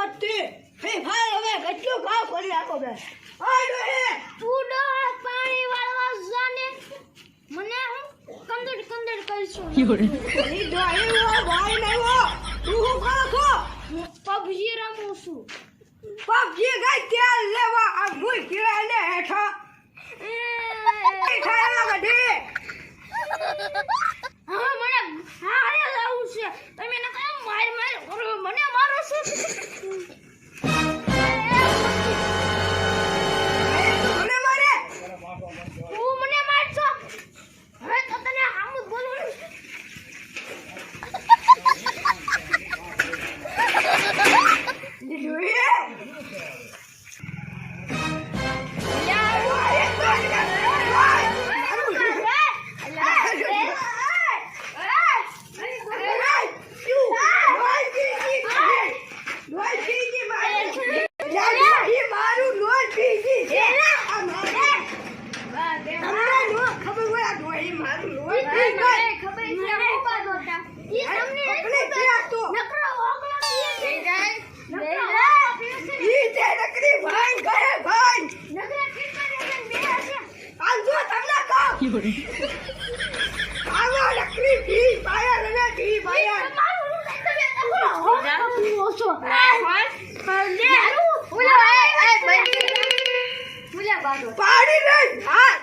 વખતથી free fire હવે કેટલું કામ કરી આપો બે. આડો હે તું પાણી વાળવા જાને. મને હું કંદડ કંદડ કરશું. ઈ ડોહી વો ભાઈ ને વો તું હું કરો છો? પબજી રમું છું. પબજી ગઈ તેલ લેવા આ ભૂલ પીવા ને હેઠા હા મને હા અરે આવું છે. તમે ને કેમ માર માર કરો મને મારો છો. હોય આ લોહી પી ગઈ. ખબર છે મોબા દોતા ઈ તમને પકડી ગયા તો. નકરો ઓગળો પીએ છે. ઈ છે. તે નકરી ભાઈ ગયે ભાઈ. નકરા કેટલા રહ્યા બે હશે. આ જો તમને કહું. આવો નકરી ભી બાયર અને ભી બાયર. તમારું તમે નકરો છો એ એ ભાઈ